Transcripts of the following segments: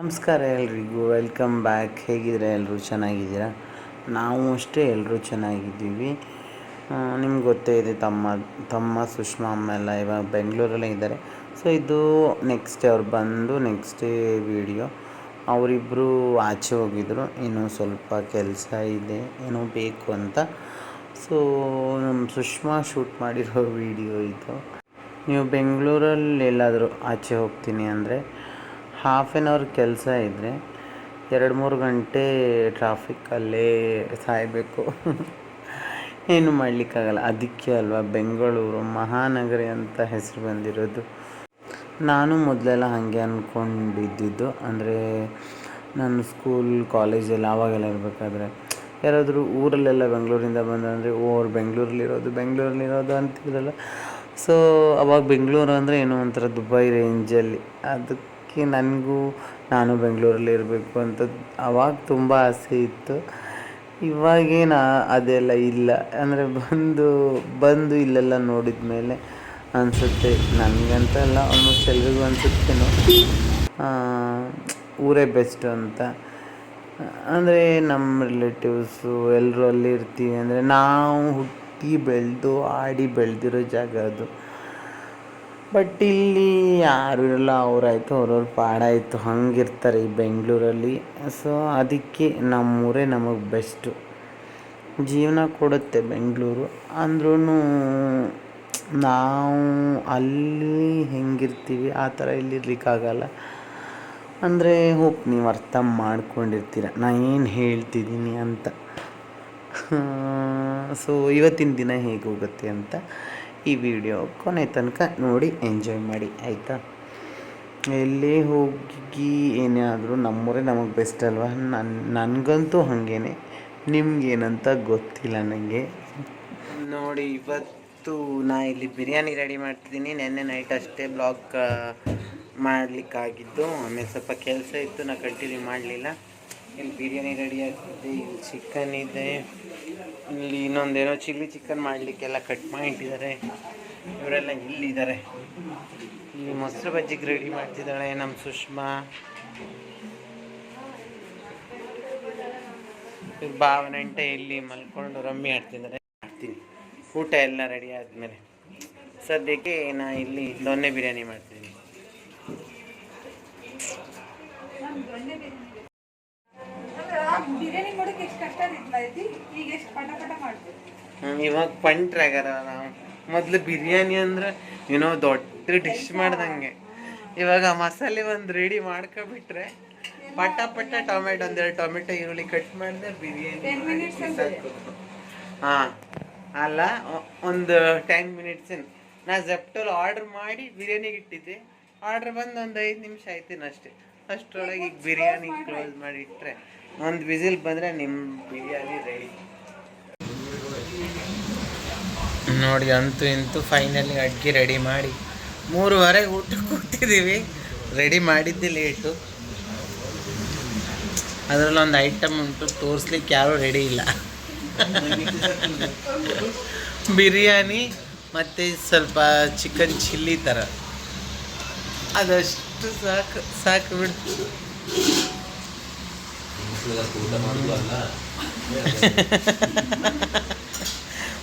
ನಮಸ್ಕಾರ ಎಲ್ರಿಗೂ, welcome back. ಹೇಗಿದ್ದೀರಾ? ಎಲ್ಲರೂ ಚೆನ್ನಾಗಿದ್ದೀರಾ? ನಾವು ಅಷ್ಟೇ ಎಲ್ಲರೂ ಚೆನ್ನಾಗಿದ್ದೀವಿ. ನಿಮ್ಗೆ ಗೊತ್ತೇ ಇದೆ, ತಮ್ಮ ತಮ್ಮ ಸುಷ್ಮಾ ಅಮ್ಮ ಎಲ್ಲ ಇವಾಗ ಬೆಂಗಳೂರಲ್ಲೇ ಇದ್ದಾರೆ. ಸೊ ಇದು ನೆಕ್ಸ್ಟ್ ಅವ್ರು ಬಂದು ನೆಕ್ಸ್ಟ್ ವೀಡಿಯೋ ಅವರಿಬ್ಬರು ಆಚೆ ಹೋಗಿದ್ರು. ಇನ್ನೂ ಸ್ವಲ್ಪ ಕೆಲಸ ಇದೆ, ಏನೋ ಬೇಕು ಅಂತ. ಸೊ ನಮ್ಮ ಸುಷ್ಮಾ ಶೂಟ್ ಮಾಡಿರೋ ವಿಡಿಯೋ ಇದು. ನೀವು ಬೆಂಗಳೂರಲ್ಲಿ ಎಲ್ಲಾದರೂ ಆಚೆ ಹೋಗ್ತೀನಿ ಅಂದರೆ ಹಾಫ್ ಆ್ಯನ್ ಅವರ್ ಕೆಲಸ ಇದ್ದರೆ ಎರಡು ಮೂರು ಗಂಟೆ ಟ್ರಾಫಿಕ್ಕಲ್ಲೇ ಸಾಯಬೇಕು. ಏನು ಮಾಡಲಿಕ್ಕಾಗಲ್ಲ. ಅದಕ್ಕೆ ಅಲ್ವಾ? ಬೆಂಗಳೂರು ಮಹಾನಗರಿ ಅಂತ ಹೆಸರು ಬಂದಿರೋದು. ನಾನು ಮೊದಲೆಲ್ಲ ಹಾಗೆ ಅಂದ್ಕೊಂಡಿದ್ದಿದ್ದು ಅಂದರೆ ನಾನು ಸ್ಕೂಲ್ ಕಾಲೇಜಲ್ಲಿ ಆವಾಗೆಲ್ಲ ಇರಬೇಕಾದ್ರೆ ಯಾರಾದರೂ ಊರಲ್ಲೆಲ್ಲ ಬೆಂಗಳೂರಿಂದ ಬಂದರೆ ಓ, ಅವ್ರು ಬೆಂಗಳೂರಲ್ಲಿರೋದು ಬೆಂಗಳೂರಲ್ಲಿರೋದು ಅಂತಿದ್ರಲ್ಲ. ಸೊ ಅವಾಗ ಬೆಂಗಳೂರು ಅಂದರೆ ಏನೋ ಒಂಥರ ದುಬೈ ರೇಂಜಲ್ಲಿ ಅದಕ್ಕೆ ನನಗೂ ನಾನು ಬೆಂಗಳೂರಲ್ಲಿ ಇರಬೇಕು ಅಂತ ಅವಾಗ ತುಂಬ ಆಸೆ ಇತ್ತು. ಇವಾಗೇನು ಅದೆಲ್ಲ ಇಲ್ಲ. ಅಂದರೆ ಬಂದು ಬಂದು ಇಲ್ಲೆಲ್ಲ ನೋಡಿದ ಮೇಲೆ ಅನಿಸುತ್ತೆ. ನನಗಂತ ಅಲ್ಲ ಆಲ್ಮೋಸ್ಟ್ ಎಲ್ರಿಗೂ ಅನಿಸುತ್ತೇನೋ ಊರೇ ಬೆಸ್ಟ್ ಅಂತ. ಅಂದರೆ ನಮ್ಮ ರಿಲೇಟಿವ್ಸು ಎಲ್ಲರೂ ಅಲ್ಲಿ ಇರ್ತೀವಿ. ಅಂದರೆ ನಾವು ಹುಟ್ಟಿ ಬೆಳೆದು, ಆಡಿ ಬೆಳೆದಿರೋ ಜಾಗ ಅದು. ಬಟ್ ಇಲ್ಲಿ ಯಾರು ಇರಲ್ಲ ಅವರಾಯ್ತು, ಅವ್ರವ್ರ ಪಾಡಾಯಿತು, ಹಂಗಿರ್ತಾರೆ ಈ ಬೆಂಗಳೂರಲ್ಲಿ. ಸೊ ಅದಕ್ಕೆ ನಮ್ಮೂರೇ ನಮಗೆ ಬೆಸ್ಟು ಜೀವನ ಕೊಡುತ್ತೆ ಬೆಂಗಳೂರು. ಅಂದ್ರೂ ನಾವು ಅಲ್ಲಿ ಹೆಂಗಿರ್ತೀವಿ, ಆ ಥರ ಇಲ್ಲಿರ್ಲಿಕ್ಕಾಗಲ್ಲ ಅಂದರೆ, ಹೋಗಿ ನೀವು ಅರ್ಥ ಮಾಡ್ಕೊಂಡಿರ್ತೀರ. ನಾ ಏನು ಹೇಳ್ತಿದ್ದೀನಿ ಅಂತ. ಸೊ ಇವತ್ತಿನ ದಿನ ಹೇಗೆ ಹೋಗುತ್ತೆ ಅಂತ. ಈ ವಿಡಿಯೋ ಕೊನೆ ತನಕ ನೋಡಿ ಎಂಜಾಯ್ ಮಾಡಿ, ಆಯಿತಾ? ಎಲ್ಲೇ ಹೋಗಿ ಏನೇ ಆದರೂ ನಮ್ಮೂರೇ ನಮಗೆ ಬೆಸ್ಟ್ ಅಲ್ವಾ? ನನ್ನ ನನಗಂತೂ ಹಾಗೇನೆ. ನಿಮ್ಗೇನಂತ ಗೊತ್ತಿಲ್ಲ ನನಗೆ ನೋಡಿ, ಇವತ್ತು ನಾ ಇಲ್ಲಿ ಬಿರಿಯಾನಿ ರೆಡಿ ಮಾಡ್ತಿದ್ದೀನಿ. ನೆನ್ನೆ ನೈಟ್ ಅಷ್ಟೇ ಬ್ಲಾಗ್ ಮಾಡಲಿಕ್ಕಾಗಿದ್ದು. ಆಮೇಲೆ ಸ್ವಲ್ಪ ಕೆಲಸ ಇತ್ತು, ನಾ ಕಂಟಿನ್ಯೂ ಮಾಡಲಿಲ್ಲ. ಇಲ್ಲಿ ಬಿರಿಯಾನಿ ರೆಡಿ ಆಗ್ತಿದೆ, ಇಲ್ಲಿ ಚಿಕನ್ ಇದೆ. ಇಲ್ಲಿ ಇನ್ನೊಂದೇನೋ ಚಿಲ್ಲಿ ಚಿಕನ್ ಮಾಡಲಿಕ್ಕೆಲ್ಲ ಕಟ್ ಮಾಡಿ ಇಟ್ಟಿದ್ದಾರೆ ಇವರೆಲ್ಲ ಇಲ್ಲಿದ್ದಾರೆ. ಇಲ್ಲಿ ಮೊಸರು ಬಜ್ಜಿಗೆ ರೆಡಿ ಮಾಡ್ತಿದ್ದಾಳೆ ನಮ್ಮ ಸುಷ್ಮಾ. ಇವ್ರ ಭಾವನೆಂಟೆ ಇಲ್ಲಿ ಮಲ್ಕೊಂಡು ರಮ್ಮಿ ಆಡ್ತಿದ್ದಾರೆ. ಮಾಡ್ತೀನಿ. ಊಟ ಎಲ್ಲ ರೆಡಿ ಆದಮೇಲೆ. ಸದ್ಯಕ್ಕೆ ನಾ ಇಲ್ಲಿ ದೊನ್ನೆ ಬಿರಿಯಾನಿ ಮಾಡ್ತೀನಿ. ಇವಾಗ ಪಂಟ್ರಾಗ್ಯಾರ ನಾವು ಮೊದಲು ಬಿರಿಯಾನಿ ಅಂದ್ರೆ ಏನೋ ದೊಡ್ಡ ಡಿಶ್ ಮಾಡ್ದಂಗೆ. ಇವಾಗ ಮಸಾಲೆ ಒಂದು ರೆಡಿ ಮಾಡ್ಕೊಬಿಟ್ರೆ ಪಟ ಪಟ ಟೊಮೆಟೊ ಒಂದೆರಡು ಟೊಮೆಟೊ ಈರುಳ್ಳಿ ಕಟ್ ಮಾಡಿದ್ರೆ ಬಿರಿಯಾನಿ ಹಾಂ ಅಲ್ಲ ಒಂದು ಟೆನ್ ಮಿನಿಟ್ಸ್ ನಾ. ಜೆಪ್ಟೋಲ್ ಆರ್ಡರ್ ಮಾಡಿ ಬಿರಿಯಾನಿಗೆ ಇಟ್ಟಿದ್ದೆ. ಆರ್ಡರ್ ಬಂದು ಒಂದು ಐದು ನಿಮಿಷ ಆಯ್ತೀನಿ ಅಷ್ಟೇ. ಅಷ್ಟರೊಳಗೆ ಈಗ ಬಿರಿಯಾನಿ ಕ್ಲೋಸ್ ಮಾಡಿ ಇಟ್ಟರೆ ಒಂದು ವಿಸಿಲ್ ಬಂದರೆ ನಿಮ್ಮ ಬಿರಿಯಾನಿ ರೆಡಿ ನೋಡಿ ಅಂತೂ ಇಂತೂ ಫೈನಲಿ ಅಡುಗೆ ರೆಡಿ ಮಾಡಿ ಮೂರುವರೆಗೆ ಊಟ ಕೂತಿದ್ದೀವಿ ರೆಡಿ ಮಾಡಿದ್ದೆ ಲೇಟು ಅದರಲ್ಲಿ ಒಂದು ಐಟಮ್ ಉಂಟು ತೋರಿಸ್ಲಿಕ್ಕೆ ಯಾರೂ ರೆಡಿ ಇಲ್ಲ. ಬಿರಿಯಾನಿ ಮತ್ತು ಸ್ವಲ್ಪ ಚಿಕನ್ ಚಿಲ್ಲಿ ಥರ ಅದಷ್ಟು ಸಾಕು ಸಾಕು ಬಿಡ್ತು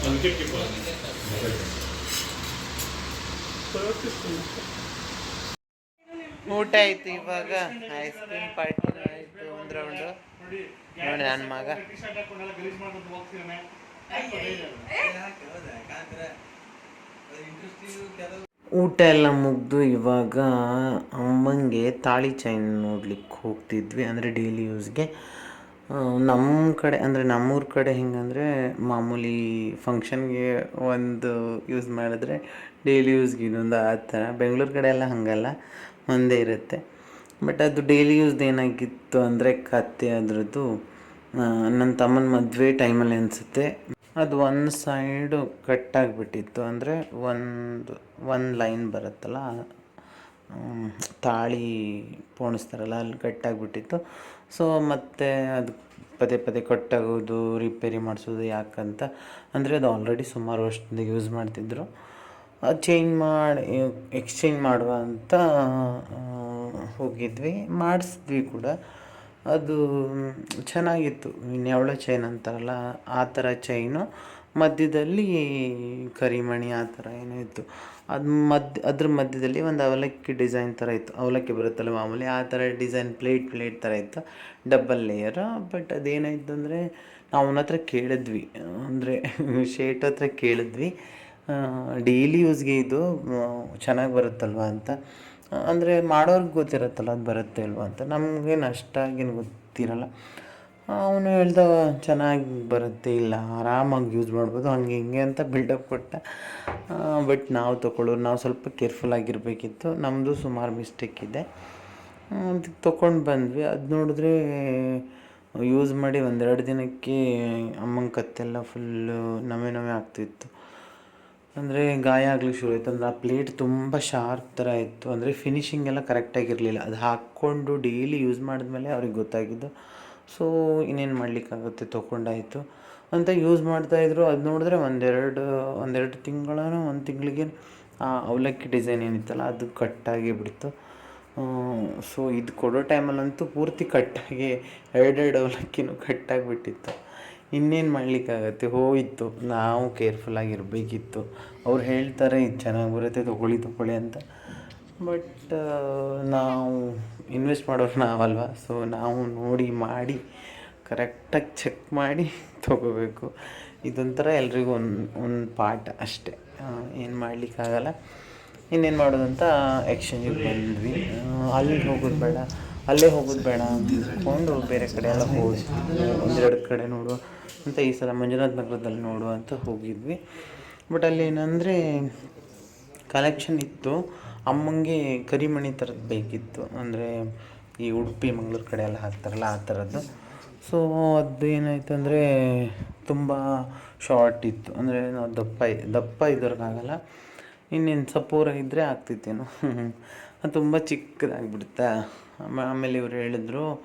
ಅದರಲ್ಲಿ ಜಳ್ಳುಳ್ಳುಂಟು ಊಟ ಆಯ್ತು ಇವಾಗ. ಐಸ್ ಕ್ರೀಮ್ ಪಾರ್ಟಿ ಆಯ್ತು, ಒಂದು ರೌಂಡು ನೋಡಿ ನನ್ನ ಮಗ. ಊಟ ಎಲ್ಲ ಮುಗ್ದು ಇವಾಗ ಅಮ್ಮಂಗೆ ತಾಳಿ ಚೈನ್ ನೋಡ್ಲಿಕ್ಕೆ ಹೋಗ್ತಿದ್ವಿ. ಅಂದರೆ ಡೈಲಿ ಯೂಸ್ಗೆ ನಮ್ಮ ಕಡೆ ಅಂದರೆ ನಮ್ಮೂರ ಕಡೆ ಹೆಂಗಂದರೆ ಮಾಮೂಲಿ ಫಂಕ್ಷನ್ಗೆ ಒಂದು ಯೂಸ್ ಮಾಡಿದ್ರೆ ಡೈಲಿ ಯೂಸ್ಗೆ ಇನ್ನೊಂದು ಆ ಥರ. ಬೆಂಗಳೂರು ಕಡೆ ಎಲ್ಲ ಹಾಗಲ್ಲ, ಒಂದೇ ಇರುತ್ತೆ. ಬಟ್ ಅದು ಡೈಲಿ ಯೂಸ್ದು ಏನಾಗಿತ್ತು ಅಂದರೆ ಕತ್ತೆ ಅದರದ್ದು ನನ್ನ ತಮ್ಮನ ಮದುವೆ ಟೈಮಲ್ಲಿ ಅನಿಸುತ್ತೆ. ಅದು ಒಂದು ಸೈಡು ಕಟ್ಟಾಗಿಬಿಟ್ಟಿತ್ತು ಅಂದರೆ ಒಂದು ಒಂದು ಲೈನ್ ಬರುತ್ತಲ್ಲ ತಾಳಿ ಪೋಣಿಸ್ತಾರಲ್ಲ, ಅಲ್ಲಿ ಕಟ್ಟಾಗಿಬಿಟ್ಟಿತ್ತು ಸೊ ಮತ್ತೆ ಅದು ಪದೇ ಪದೇ ಕಟ್ಟಾಗೋದು ರಿಪೇರಿ ಮಾಡಿಸೋದು ಯಾಕಂತ, ಅಂದರೆ ಅದು ಆಲ್ರೆಡಿ ಸುಮಾರು ವರ್ಷದಿಂದ ಯೂಸ್ ಮಾಡ್ತಿದ್ರು. ಅದು ಚೇಂಜ್ ಮಾಡಿ ಎಕ್ಸ್ಚೇಂಜ್ ಮಾಡುವ ಅಂತ ಹೋಗಿದ್ವಿ. ಮಾಡಿಸಿದ್ವಿ ಕೂಡ. ಅದು ಚೆನ್ನಾಗಿತ್ತು. ನೆವಳ ಚೈನ್ ಅಂತಾರಲ್ಲ, ಆ ಥರ ಚೈನು ಮಧ್ಯದಲ್ಲಿ ಕರಿಮಣಿ ಆ ಥರ ಏನೋ ಇತ್ತು. ಅದು ಮಧ್ಯ ಅದ್ರ ಮಧ್ಯದಲ್ಲಿ ಒಂದು ಅವಲಕ್ಕಿ ಡಿಸೈನ್ ಥರ ಇತ್ತು. ಅವಲಕ್ಕಿ ಬರುತ್ತಲ್ಲ ಮಾಮೂಲಿ, ಆ ಥರ ಡಿಸೈನ್ ಪ್ಲೇಟ್ ಪ್ಲೇಟ್ ಥರ ಇತ್ತು. ಡಬ್ಬಲ್ ಲೇಯರ್, ಬಟ್ ಅದೇನಾಯಿತು ಅಂದರೆ ನಾವು ಅವನ ಹತ್ರ ಕೇಳಿದ್ವಿ. ಅಂದರೆ ಶೇಟ್ ಹತ್ರ ಕೇಳಿದ್ವಿ. ಡೈಲಿ ಯೂಸ್ಗೆ ಇದು ಚೆನ್ನಾಗಿ ಬರುತ್ತಲ್ವ ಅಂತ. ಅಂದರೆ ಮಾಡೋರ್ಗೆ ಗೊತ್ತಿರುತ್ತಲ್ಲ, ಅದು ಬರುತ್ತೆ ಅಲ್ವಾ ಅಂತ. ನಮಗೇನು ಅಷ್ಟಾಗೇನು ಗೊತ್ತಿರಲ್ಲ. ಅವನು ಹೇಳ್ದ, ಚೆನ್ನಾಗಿ ಬರುತ್ತೆ, ಇಲ್ಲ, ಆರಾಮಾಗಿ ಯೂಸ್ ಮಾಡ್ಬೋದು, ಹಂಗೆ ಹಿಂಗೆ ಅಂತ ಬಿಲ್ಡಪ್ ಕೊಟ್ಟ. ಬಟ್ ನಾವು ತೊಗೊಳ್ಳೋರು ನಾವು ಸ್ವಲ್ಪ ಕೇರ್ಫುಲ್ ಆಗಿರಬೇಕಿತ್ತು. ನಮ್ಮದು ಸುಮಾರು ಮಿಸ್ಟೇಕ್ ಇದೆ. ಅದಕ್ಕೆ ತೊಗೊಂಡು ಬಂದ್ವಿ. ಅದು ನೋಡಿದ್ರೆ ಯೂಸ್ ಮಾಡಿ ಒಂದೆರಡು ದಿನಕ್ಕೆ ಅಮ್ಮನ ಕತ್ತೆಲ್ಲ ಫುಲ್ಲು ನವೆ ನವೆ ಆಗ್ತಿತ್ತು. ಅಂದರೆ ಗಾಯ ಆಗ್ಲಿಕ್ಕೆ ಶುರು ಆಯಿತು. ಅಂದರೆ ಆ ಪ್ಲೇಟ್ ತುಂಬ ಶಾರ್ಪ್ ಥರ ಇತ್ತು. ಅಂದರೆ ಫಿನಿಷಿಂಗ್ ಎಲ್ಲ ಕರೆಕ್ಟಾಗಿರಲಿಲ್ಲ ಅದು ಹಾಕ್ಕೊಂಡು ಡೈಲಿ ಯೂಸ್ ಮಾಡಿದ್ಮೇಲೆ ಅವ್ರಿಗೆ ಗೊತ್ತಾಗಿದ್ದು ಸೊ, ಇನ್ನೇನು ಮಾಡಲಿಕ್ಕಾಗುತ್ತೆ? ತೊಗೊಂಡಾಯಿತು. ಅಂತ ಯೂಸ್ ಮಾಡ್ತಾಯಿದ್ರು ಅದು ನೋಡಿದ್ರೆ ಒಂದೆರಡು ಒಂದೆರಡು ತಿಂಗಳೋ ಒಂದು ತಿಂಗಳಿಗೆ, ಆ ಅವಲಕ್ಕಿ ಡಿಸೈನ್ ಏನಿತ್ತಲ್ಲ, ಅದು ಕಟ್ಟಾಗಿ ಬಿಡ್ತು. ಸೊ, ಇದು ಕೊಡೋ ಟೈಮಲ್ಲಂತೂ ಪೂರ್ತಿ ಕಟ್ಟಾಗಿ, ಎರಡೆರಡು ಅವಲಕ್ಕಿನೂ ಕಟ್ಟಾಗಿಬಿಟ್ಟಿತ್ತು ಇನ್ನೇನು ಮಾಡಲಿಕ್ಕಾಗತ್ತೆ? ಹೋಯಿತು. ನಾವು ಕೇರ್ಫುಲ್ಲಾಗಿರಬೇಕಿತ್ತು ಅವ್ರು ಹೇಳ್ತಾರೆ, ಇದು ಚೆನ್ನಾಗಿ ಬರುತ್ತೆ, ತೊಗೊಳ್ಳಿ ತೊಗೊಳ್ಳಿ ಅಂತ. ಬಟ್ ನಾವು ಇನ್ವೆಸ್ಟ್ ಮಾಡೋರು ನಾವಲ್ವ? ಸೊ ನಾವು ನೋಡಿ ಮಾಡಿ ಕರೆಕ್ಟಾಗಿ ಚೆಕ್ ಮಾಡಿ ತೊಗೋಬೇಕು. ಇದೊಂಥರ ಎಲ್ರಿಗೂ ಒಂದು ಒಂದು ಪಾಠ ಅಷ್ಟೇ. ಏನು ಮಾಡಲಿಕ್ಕಾಗಲ್ಲ. ಇನ್ನೇನು ಅಂತ ಎಕ್ಸ್ಚೇಂಜಿಗೆ ಬಂದ್ವಿ. ಅಲ್ಲಿ ಹೋಗೋದು ಬೇಡ. ಅಲ್ಲೇ ಹೋಗೋದು ಬೇಡ ಅಂದ್ಕೊಂಡು ಬೇರೆ ಕಡೆ ಎಲ್ಲ ಹೋಗಿ ಒಂದೆರಡು ಕಡೆ ನೋಡುವ ಅಂತ ಈ ಸಲ ಮಂಜುನಾಥ್ ನಗರದಲ್ಲಿ ನೋಡುವ ಅಂತ ಹೋಗಿದ್ವಿ. ಬಟ್ ಅಲ್ಲಿ ಏನಂದರೆ ಕಲೆಕ್ಷನ್ ಇತ್ತು. ಅಮ್ಮಂಗೆ ಕರಿಮಣಿ ಥರದ್ದು ಬೇಕಿತ್ತು. ಅಂದರೆ ಈ ಉಡುಪಿ, ಮಂಗ್ಳೂರು ಕಡೆ ಎಲ್ಲ ಹಾಕ್ತಾರಲ್ಲ ಆ ಥರದ್ದು. ಸೊ ಅದು ಏನಾಯಿತು ಅಂದರೆ ತುಂಬ ಶಾರ್ಟ್ ಇತ್ತು. ಅಂದರೆ ನಾವು ದಪ್ಪ ದಪ್ಪ ಇದ್ದವ್ರಿಗಾಗಲ್ಲ ಇನ್ನೇನು ಸಪೂರ ಇದ್ದರೆ ಆಗ್ತಿತ್ತೇನೋ. ಅದು ತುಂಬ ಚಿಕ್ಕದಾಗಿಬಿಡುತ್ತಾ? ಆಮ- ಆಮೇಲೆ ಇವ್ರು ಹೇಳಿದ್ರು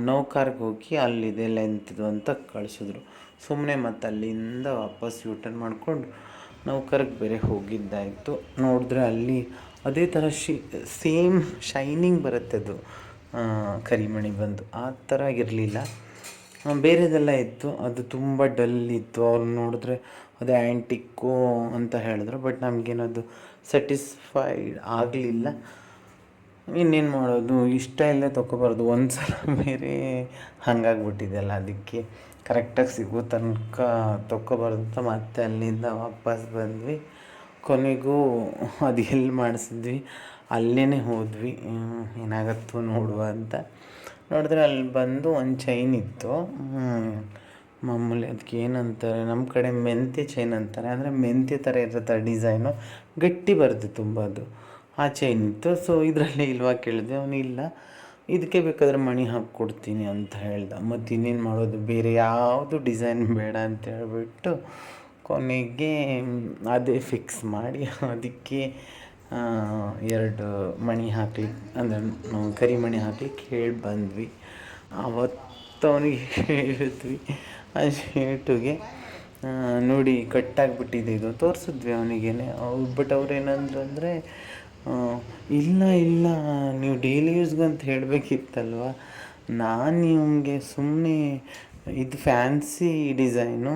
ನೌಕಾರ್ಗೆ ಹೋಗಿ ಅಲ್ಲಿದೆ ಲೆಂತ್ದು ಅಂತ ಕಳಿಸಿದ್ರು. ಸುಮ್ಮನೆ ಮತ್ತೆ ಅಲ್ಲಿಂದ ವಾಪಸ್ ಯೂಟರ್ನ್ ಮಾಡಿಕೊಂಡು ನೌಕರ್ಗೆ ಬೇರೆ ಹೋಗಿದ್ದಾಯಿತು. ನೋಡಿದ್ರೆ ಅಲ್ಲಿ ಅದೇ ಥರ ಶಿ ಸೇಮ್ ಶೈನಿಂಗ್ ಬರುತ್ತೆ ಅದು. ಕರಿಮಣಿ ಬಂದು. ಆ ಥರ ಇರಲಿಲ್ಲ ಬೇರೆದೆಲ್ಲ ಇತ್ತು. ಅದು ತುಂಬ ಡಲ್ ಇತ್ತು. ಅವ್ರು ನೋಡಿದ್ರೆ ಅದು ಆ್ಯಂಟಿಕ್ಕು ಅಂತ ಹೇಳಿದ್ರು. ಬಟ್ ನಮಗೇನದು ಸ್ಯಾಟಿಸ್ಫೈಡ್ ಆಗಲಿಲ್ಲ. ಇನ್ನೇನು ಮಾಡೋದು? ಇಷ್ಟ ಇಲ್ಲೇ ತೊಗೋಬಾರ್ದು. ಒಂದು ಸಲ ಬೇರೆ ಹಂಗಾಗ್ಬಿಟ್ಟಿದೆಲ್ಲ. ಅದಕ್ಕೆ ಕರೆಕ್ಟಾಗಿ ಸಿಗೋ ತನಕ ತೊಗೋಬಾರ್ದು ಅಂತ ಮತ್ತೆ ಅಲ್ಲಿಂದ ವಾಪಸ್ ಬಂದ್ವಿ. ಕೊನೆಗೂ ಅದು ಎಲ್ಲಿ ಮಾಡಿಸಿದ್ವಿ ಅಲ್ಲೇ ಹೋದ್ವಿ. ಏನಾಗತ್ತೋ ನೋಡುವ ಅಂತ. ನೋಡಿದ್ರೆ ಅಲ್ಲಿ ಬಂದು ಒಂದು ಚೈನ್ ಇತ್ತು. ಮಾಮೂಲಿ ಅದಕ್ಕೆ ಏನಂತಾರೆ ನಮ್ಮ ಕಡೆ ಮೆಂತ್ಯ ಚೈನ್ ಅಂತಾರೆ. ಅಂದರೆ ಮೆಂತ್ಯ ಥರ ಇರುತ್ತೆ ಡಿಸೈನು ಗಟ್ಟಿ ಬರುತ್ತೆ ತುಂಬ ಅದು. ಆ ಚೈನ್ ಇತ್ತು. ಸೊ ಇದರಲ್ಲಿ ಇಲ್ವಾ ಕೇಳಿದೆ ಅವನು ಇಲ್ಲ. ಇದಕ್ಕೆ ಬೇಕಾದ್ರೆ ಮಣಿ ಹಾಕ್ಕೊಡ್ತೀನಿ ಅಂತ ಹೇಳ್ದ. ಮತ್ತು ಇನ್ನೇನು ಮಾಡೋದು? ಬೇರೆ ಯಾವುದು ಡಿಸೈನ್ ಬೇಡ ಅಂತ ಹೇಳ್ಬಿಟ್ಟು ಕೊನೆಗೆ ಅದೇ ಫಿಕ್ಸ್ ಮಾಡಿ ಅದಕ್ಕೆ ಎರಡು ಮಣಿ ಹಾಕ್ಲಿಕ್ಕೆ ಅಂದರೆ ಕರಿಮಣಿ ಹಾಕ್ಲಿಕ್ಕೆ ಹೇಳಿ ಬಂದ್ವಿ. ಅವತ್ತು ಅವನಿಗೆ ಹೇಳಿದ್ವಿ. ಆ ಶೇಟುಗೆ ನೋಡಿ ಕಟ್ಟಾಗಿಬಿಟ್ಟಿದೆ ಇದು. ತೋರಿಸಿದ್ವಿ ಅವನಿಗೇನೆ. ಅವ್ರು ಬಟ್ ಅವ್ರು ಏನಂದ್ರು ಅಂದರೆ ಇಲ್ಲ ಇಲ್ಲ, ನೀವು ಡೈಲಿ ಯೂಸ್ಗಂತ ಹೇಳಬೇಕಿತ್ತಲ್ವ? ನಾನು ನಿಮಗೆ ಸುಮ್ಮನೆ ಇದು ಫ್ಯಾನ್ಸಿ ಡಿಸೈನು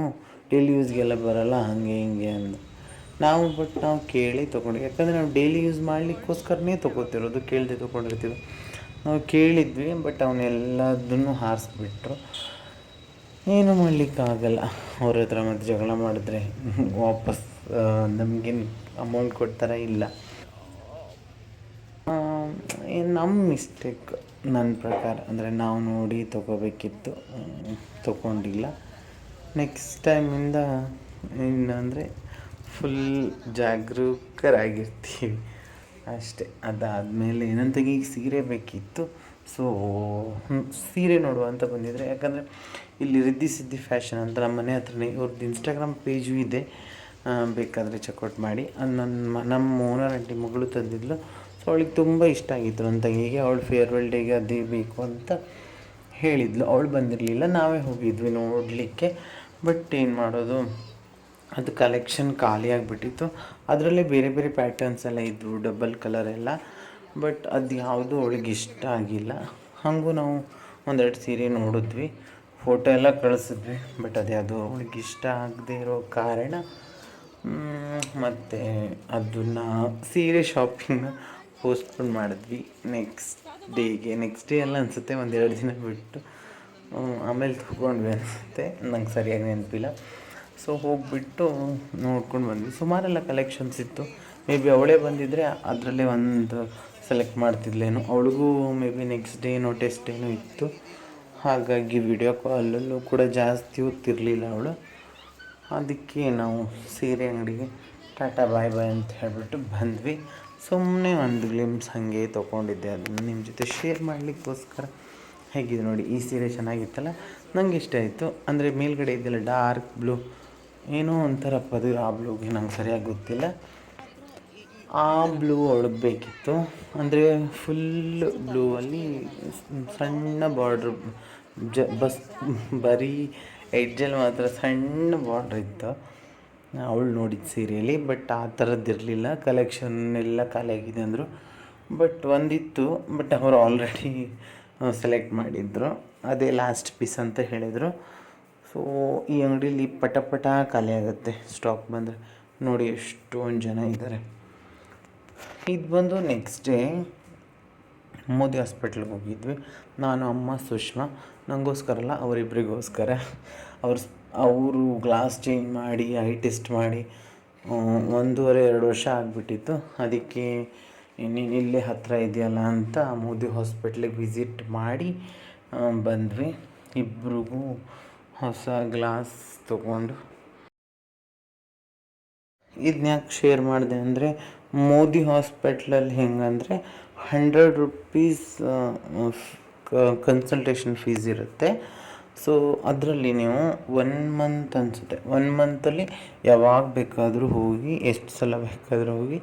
ಡೈಲಿ ಯೂಸ್ಗೆಲ್ಲ ಬರಲ್ಲ, ಹಾಗೆ ಹಿಂಗೆ ಅಂದು. ನಾವು ಬಟ್ ನಾವು ಕೇಳಿ ತೊಗೊಂಡು ಯಾಕಂದರೆ ನಾವು ಡೈಲಿ ಯೂಸ್ ಮಾಡಲಿಕ್ಕೋಸ್ಕರನೇ ತೊಗೋತಿರೋದು, ಕೇಳದೆ ತೊಗೊಂಡಿರ್ತೀವಿ. ನಾವು ಕೇಳಿದ್ವಿ ಬಟ್ ಅವನ್ನೆಲ್ಲದನ್ನು ಹಾರಿಸ್ಬಿಟ್ರು. ಏನು ಮಾಡಲಿಕ್ಕಾಗಲ್ಲ. ಅವ್ರ ಹತ್ರ ಮತ್ತು ಜಗಳ ಮಾಡಿದ್ರೆ ವಾಪಸ್ ನಮಗೇನು ಅಮೌಂಟ್ ಕೊಡ್ತಾರ ಇಲ್ಲ. ನಮ್ಮ ಮಿಸ್ಟೇಕ್ ನನ್ನ ಪ್ರಕಾರ. ಅಂದರೆ ನಾವು ನೋಡಿ ತೊಗೋಬೇಕಿತ್ತು, ತೊಗೊಂಡಿಲ್ಲ. ನೆಕ್ಸ್ಟ್ ಟೈಮಿಂದ ಏನಂದರೆ ಫುಲ್ ಜಾಗರೂಕರಾಗಿರ್ತೀವಿ. ಅಷ್ಟೇ. ಅದಾದಮೇಲೆ ಏನಂತ ಈಗ ಸೀರೆ ಬೇಕಿತ್ತು. ಸೊ ಸೀರೆ ನೋಡುವ ಅಂತ ಬಂದಿದ್ರೆ. ಯಾಕಂದರೆ ಇಲ್ಲಿ ರಿದ್ದಿ ಸಿದ್ದಿ ಫ್ಯಾಷನ್ ಅಂತ ನಮ್ಮ ಮನೆ ಹತ್ರನೇ ಇವ್ರದ್ದು ಇನ್ಸ್ಟಾಗ್ರಾಮ್ ಪೇಜು ಇದೆ. ಬೇಕಾದರೆ ಚೆಕ್ಔಟ್ ಮಾಡಿ. ಅದು ನನ್ನ ನಮ್ಮ ಓನರ್ ಆಂಟಿ ಮಗಳು ತಂದಿದ್ಲು. ಸೊ ಅವಳಿಗೆ ತುಂಬ ಇಷ್ಟ ಆಗಿತ್ತು ನನ್ನ ತಂಗಿಗೆ. ಅವಳು ಫೇರ್ವೆಲ್ ಡೇಗೆ ಅದೇ ಬೇಕು ಅಂತ ಹೇಳಿದ್ಲು. ಅವಳು ಬಂದಿರಲಿಲ್ಲ. ನಾವೇ ಹೋಗಿದ್ವಿ ನೋಡಲಿಕ್ಕೆ. ಬಟ್ ಏನು ಮಾಡೋದು, ಅದು ಕಲೆಕ್ಷನ್ ಖಾಲಿಯಾಗಿಬಿಟ್ಟಿತ್ತು ಅದರಲ್ಲೇ ಬೇರೆ ಬೇರೆ ಪ್ಯಾಟರ್ನ್ಸ್ ಎಲ್ಲ ಇದ್ವು ಡಬಲ್ ಕಲರ್ ಎಲ್ಲ. ಬಟ್ ಅದು ಯಾವುದು ಅವಳಿಗೆ ಇಷ್ಟ ಆಗಿಲ್ಲ. ಹಾಗೂ ನಾವು ಒಂದೆರಡು ಸೀರೆ ನೋಡಿದ್ವಿ. ಫೋಟೋ ಎಲ್ಲ ಕಳಿಸಿದ್ವಿ, ಬಟ್ ಅದ್ಯಾವುದು ಅವಳಿಗೆ ಇಷ್ಟ ಆಗದೆ ಇರೋ ಕಾರಣ. ಮತ್ತು ಅದನ್ನು ಸೀರೆ ಶಾಪಿಂಗ್ನ ಪೋಸ್ಟ್ಪೋನ್ ಮಾಡಿದ್ವಿ. ನೆಕ್ಸ್ಟ್ ಡೇಗೆ ನೆಕ್ಸ್ಟ್ ಡೇ ಎಲ್ಲ ಅನಿಸುತ್ತೆ ಒಂದೆರಡು ದಿನ ಬಿಟ್ಟು. ಆಮೇಲೆ ತೊಗೊಂಡ್ವಿ ಅನಿಸುತ್ತೆ. ನಂಗೆ ಸರಿಯಾಗಿ ನೆನಪಿಲ್ಲ. ಸೊ ಹೋಗಿಬಿಟ್ಟು ನೋಡ್ಕೊಂಡು ಬಂದ್ವಿ. ಸುಮಾರೆಲ್ಲ ಕಲೆಕ್ಷನ್ಸ್ ಇತ್ತು. ಮೇ ಬಿ ಅವಳೇ ಬಂದಿದ್ದರೆ ಅದರಲ್ಲೇ ಒಂದು ಸೆಲೆಕ್ಟ್ ಮಾಡ್ತಿದ್ಲೇನು. ಅವಳಿಗೂ ಮೇ ಬಿ ನೆಕ್ಸ್ಟ್ ಡೇ ಏನೋ ಟೆಸ್ಟ್ ಏನೋ ಇತ್ತು. ಹಾಗಾಗಿ ವಿಡಿಯೋ ಕಾಲಲ್ಲೂ ಕೂಡ ಜಾಸ್ತಿ ಹೊತ್ತಿರಲಿಲ್ಲ ಅವಳು. ಅದಕ್ಕೆ ನಾವು ಸೀರೆ ಅಂಗಡಿಗೆ ಟಾಟಾ ಬಾಯ್ ಬಾಯ್ ಅಂತ ಹೇಳಿಬಿಟ್ಟು ಬಂದ್ವಿ. ಸುಮ್ಮನೆ ಒಂದು ಗ್ಲಿಮ್ಸ್ ಹಾಗೆ ತೊಗೊಂಡಿದ್ದೆ. ಅದನ್ನು ನಿಮ್ಮ ಜೊತೆ ಶೇರ್ ಮಾಡಲಿಕ್ಕೋಸ್ಕರ. ಹೇಗಿದೆ ನೋಡಿ, ಈ ಸೀರೆ ಚೆನ್ನಾಗಿತ್ತಲ್ಲ? ನಂಗೆ ಇಷ್ಟ ಆಯಿತು. ಅಂದರೆ ಮೇಲ್ಗಡೆ ಇದೆಯಲ್ಲ ಡಾರ್ಕ್ ಬ್ಲೂ. ಏನೋ ಒಂಥರ ಪದವಿ, ಆ ಬ್ಲೂಗೆ ನಂಗೆ ಸರಿಯಾಗಿ ಗೊತ್ತಿಲ್ಲ. ಆ ಬ್ಲೂ ಒಳಗೆ ಬೇಕಿತ್ತು. ಅಂದರೆ ಫುಲ್ ಬ್ಲೂ ಅಲ್ಲಿ ಸಣ್ಣ ಬಾರ್ಡ್ರ್, ಜ, ಬಸ್, ಬರೀ ಎಡ್ಜಲ್ಲಿ ಮಾತ್ರ ಸಣ್ಣ ಬಾರ್ಡ್ರ್ ಇತ್ತು. ಅವಳು ನೋಡಿದ ಸೀರೆಯಲ್ಲಿ, ಬಟ್ ಆ ಥರದ್ದು ಇರಲಿಲ್ಲ. ಕಲೆಕ್ಷನ್ ಎಲ್ಲ ಖಾಲಿಯಾಗಿದೆ ಅಂದರು. ಬಟ್ ಒಂದಿತ್ತು. ಬಟ್ ಅವರು ಆಲ್ರೆಡಿ ಸೆಲೆಕ್ಟ್ ಮಾಡಿದ್ರು. ಅದೇ ಲಾಸ್ಟ್ ಪೀಸ್ ಅಂತ ಹೇಳಿದರು. ಸೊ ಈ ಅಂಗಡೀಲಿ ಪಟ ಪಟ ಖಾಲಿ ಆಗುತ್ತೆ. ಸ್ಟಾಕ್ ಬಂದರೆ ನೋಡಿ ಎಷ್ಟೊಂದು ಜನ ಇದ್ದಾರೆ ಇದು ಬಂದು ನೆಕ್ಸ್ಟ್ ಡೇ ಮೋದಿ ಹಾಸ್ಪಿಟ್ಲಿಗೆ ಹೋಗಿದ್ವಿ. ನಾನು, ಅಮ್ಮ, ಸುಷ್ಮಾ. ನನಗೋಸ್ಕರ ಅಲ್ಲ ಅವರಿಬ್ಬರಿಗೋಸ್ಕರ ಅವ್ರು ಅವರು ಗ್ಲಾಸ್ ಚೇಂಜ್ ಮಾಡಿ ಐ ಟೆಸ್ಟ್ ಮಾಡಿ ಒಂದೂವರೆ, ಎರಡು ವರ್ಷ ಆಗಿಬಿಟ್ಟಿತ್ತು. ಅದಕ್ಕೆ ನೀನು ಇಲ್ಲೇ ಹತ್ತಿರ ಇದೆಯಲ್ಲ ಅಂತ ಮೋದಿ ಹಾಸ್ಪಿಟ್ಲಿಗೆ ವಿಸಿಟ್ ಮಾಡಿ ಬಂದ್ವಿ. ಇಬ್ರಿಗೂ ಹೊಸ ಗ್ಲಾಸ್ ತೊಗೊಂಡು. ಇದನ್ನ ಯಾಕೆ ಶೇರ್ ಮಾಡಿದೆ ಅಂದರೆ, ಮೋದಿ ಹಾಸ್ಪಿಟ್ಲಲ್ಲಿ ಹೆಂಗಂದರೆ ಹಂಡ್ರೆಡ್ ರುಪೀಸ್ ಕನ್ಸಲ್ಟೇಷನ್ ಫೀಸ್ ಇರುತ್ತೆ. ಸೊ ಅದರಲ್ಲಿ ನೀವು ಒನ್ ಮಂತ್ ಅನಿಸುತ್ತೆ. ಒನ್ ಮಂತಲ್ಲಿ ಯಾವಾಗ ಬೇಕಾದರೂ ಹೋಗಿ, ಎಷ್ಟು ಸಲ ಬೇಕಾದರೂ ಹೋಗಿ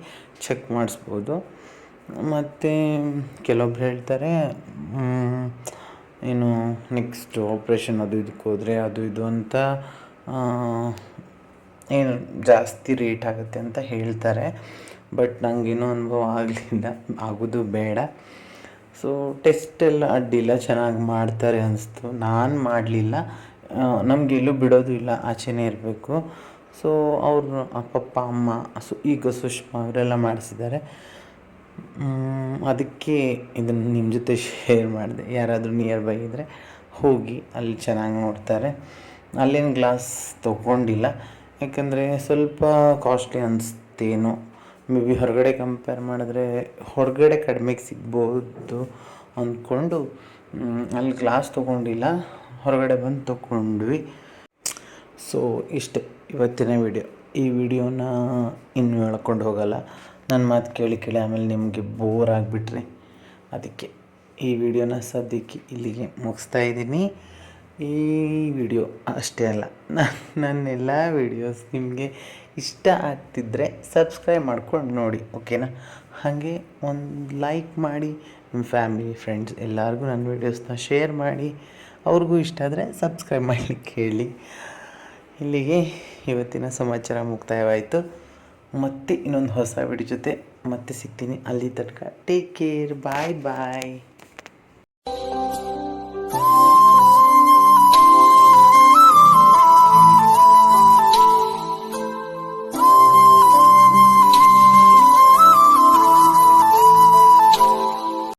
ಚೆಕ್ ಮಾಡಿಸ್ಬೋದು. ಮತ್ತು ಕೆಲವೊಬ್ರು ಹೇಳ್ತಾರೆ ಏನು ನೆಕ್ಸ್ಟ್ ಆಪ್ರೇಷನ್ ಅದು ಇದಕ್ಕೆ ಹೋದರೆ ಅದು ಇದು ಅಂತ ಏನು ಜಾಸ್ತಿ ರೇಟ್ ಆಗುತ್ತೆ ಅಂತ ಹೇಳ್ತಾರೆ. ಬಟ್ ನನಗೇನೂ ಅನುಭವ ಆಗಲಿಲ್ಲ. ಆಗೋದು ಬೇಡ. ಸೊ ಟೆಸ್ಟ್ ಎಲ್ಲ ಅಡ್ಡಿಲ್ಲ, ಚೆನ್ನಾಗಿ ಮಾಡ್ತಾರೆ ಅನಿಸ್ತು. ನಾನು ಮಾಡಲಿಲ್ಲ. ನಮಗೆ ಎಲ್ಲೂ ಬಿಡೋದು ಇಲ್ಲ, ಆಚೆನೇ ಇರಬೇಕು. ಸೊ ಅವರು ಪಪ್ಪ ಅಮ್ಮ, ಸು, ಈಗ ಸುಷ್ಮಾ ಅವರೆಲ್ಲ ಮಾಡಿಸಿದ್ದಾರೆ. ಅದಕ್ಕೆ ಇದನ್ನು ನಿಮ್ಮ ಜೊತೆ ಶೇರ್ ಮಾಡಿದೆ. ಯಾರಾದರೂ ನಿಯರ್ ಬೈ ಇದ್ದರೆ ಹೋಗಿ ಅಲ್ಲಿ ಚೆನ್ನಾಗಿ ನೋಡ್ತಾರೆ. ಅಲ್ಲೇನು ಗ್ಲಾಸ್ ತೊಗೊಂಡಿಲ್ಲ. ಯಾಕಂದರೆ ಸ್ವಲ್ಪ ಕಾಸ್ಟ್ಲಿ ಅನಿಸ್ತೇನೋ. ಮೇ ಬಿ ಹೊರಗಡೆ ಕಂಪೇರ್ ಮಾಡಿದ್ರೆ ಹೊರಗಡೆ ಕಡಿಮೆಗೆ ಸಿಗ್ಬೋದು ಅಂದ್ಕೊಂಡು ಅಲ್ಲಿ ಕ್ಲಾಸ್ ತೊಗೊಂಡಿಲ್ಲ, ಹೊರಗಡೆ ಬಂದು ತೊಗೊಂಡ್ವಿ. ಸೊ ಇಷ್ಟೆ ಇವತ್ತಿನ ವಿಡಿಯೋ ಈ ವಿಡಿಯೋನ ಇನ್ನು ಹೇಳ್ಕೊಂಡು ಹೋಗಲ್ಲ. ನನ್ನ ಮಾತು ಕೇಳಿ ಕೇಳಿ ಆಮೇಲೆ ನಿಮಗೆ ಬೋರ್ ಆಗಿಬಿಟ್ರಿ. ಅದಕ್ಕೆ ಈ ವಿಡಿಯೋನ ಸದ್ಯಕ್ಕೆ ಇಲ್ಲಿಗೆ ಮುಗಿಸ್ತಾ ಇದ್ದೀನಿ. ಈ ವಿಡಿಯೋ ಅಷ್ಟೇ ಅಲ್ಲ ನನ್ನ ಎಲ್ಲ ವಿಡಿಯೋಸ್ ನಿಮಗೆ ಇಷ್ಟ ಆಗ್ತಿದ್ದರೆ ಸಬ್ಸ್ಕ್ರೈಬ್ ಮಾಡ್ಕೊಂಡು ನೋಡಿ ಓಕೆನಾ ಹಾಗೆ ಒಂದು ಲೈಕ್ ಮಾಡಿ ನಿಮ್ಮ ಫ್ಯಾಮಿಲಿ ಫ್ರೆಂಡ್ಸ್ ಎಲ್ಲರಿಗೂ ನನ್ನ ವೀಡಿಯೋಸ್ನ ಶೇರ್ ಮಾಡಿ, ಅವ್ರಿಗೂ ಇಷ್ಟ ಆದರೆ ಸಬ್ಸ್ಕ್ರೈಬ್ ಮಾಡಲಿಕ್ಕೆ ಹೇಳಿ. ಇಲ್ಲಿಗೆ ಇವತ್ತಿನ ಸಮಾಚಾರ ಮುಕ್ತಾಯವಾಯಿತು. ಮತ್ತೆ ಇನ್ನೊಂದು ಹೊಸ ವಿಡಿಯೋ ಜೊತೆ ಮತ್ತೆ ಸಿಗ್ತೀನಿ. ಅಲ್ಲಿ ತನಕ ಟೇಕ್ ಕೇರ್ ಬಾಯ್ ಬಾಯ್